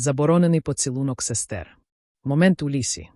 Заборонений поцілунок сестер. Момент у лісі.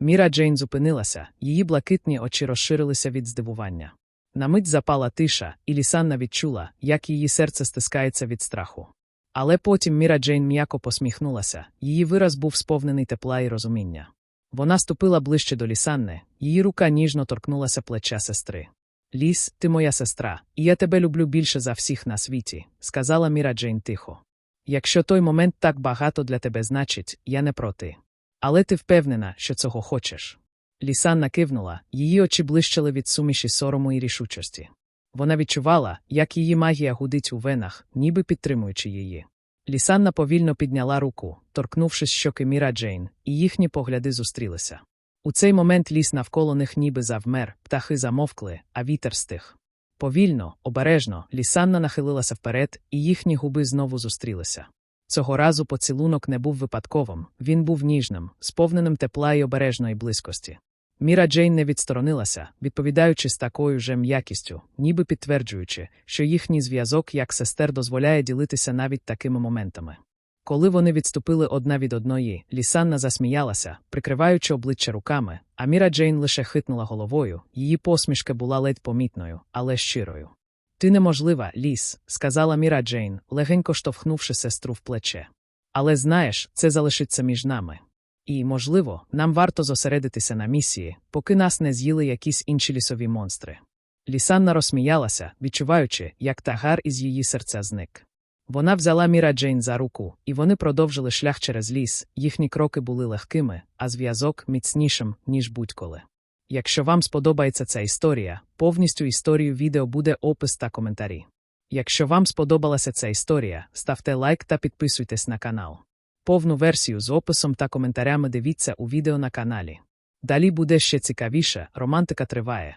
Міра Джейн зупинилася, її блакитні очі розширилися від здивування. На мить запала тиша, і Лісанна відчула, як її серце стискається від страху. Але потім Міра Джейн м'яко посміхнулася, її вираз був сповнений тепла і розуміння. Вона ступила ближче до Лісанни, її рука ніжно торкнулася плеча сестри. Ліс, ти моя сестра, і я тебе люблю більше за всіх на світі, сказала Міра Джейн тихо. Якщо той момент так багато для тебе значить, я не проти. Але ти впевнена, що цього хочеш. Лісанна кивнула, її очі блищали від суміші сорому і рішучості. Вона відчувала, як її магія гудить у венах, ніби підтримуючи її. Лісанна повільно підняла руку, торкнувшись щоки Міра Джейн, і їхні погляди зустрілися. У цей момент ліс навколо них ніби завмер, птахи замовкли, а вітер стих. Повільно, обережно, Лісанна нахилилася вперед, і їхні губи знову зустрілися. Цього разу поцілунок не був випадковим, він був ніжним, сповненим тепла й обережної близькості. Міра Джейн не відсторонилася, відповідаючи з такою же м'якістю, ніби підтверджуючи, що їхній зв'язок як сестер дозволяє ділитися навіть такими моментами. Коли вони відступили одна від одної, Лісанна засміялася, прикриваючи обличчя руками, а Міра Джейн лише хитнула головою, її посмішка була ледь помітною, але щирою. Ти неможлива, ліс, сказала Міра Джейн, легенько штовхнувши сестру в плече. Але знаєш, це залишиться між нами. І, можливо, нам варто зосередитися на місії, поки нас не з'їли якісь інші лісові монстри. Лісанна розсміялася, відчуваючи, як тагар із її серця зник. Вона взяла Міра Джейн за руку, і вони продовжили шлях через ліс, їхні кроки були легкими, а зв'язок міцнішим, ніж будь-коли. Якщо вам сподобається ця історія, повністю історію відео буде опис та коментарі. Якщо вам сподобалася ця історія, ставте лайк та підписуйтесь на канал. Повну версію з описом та коментарями дивіться у відео на каналі. Далі буде ще цікавіше, романтика триває.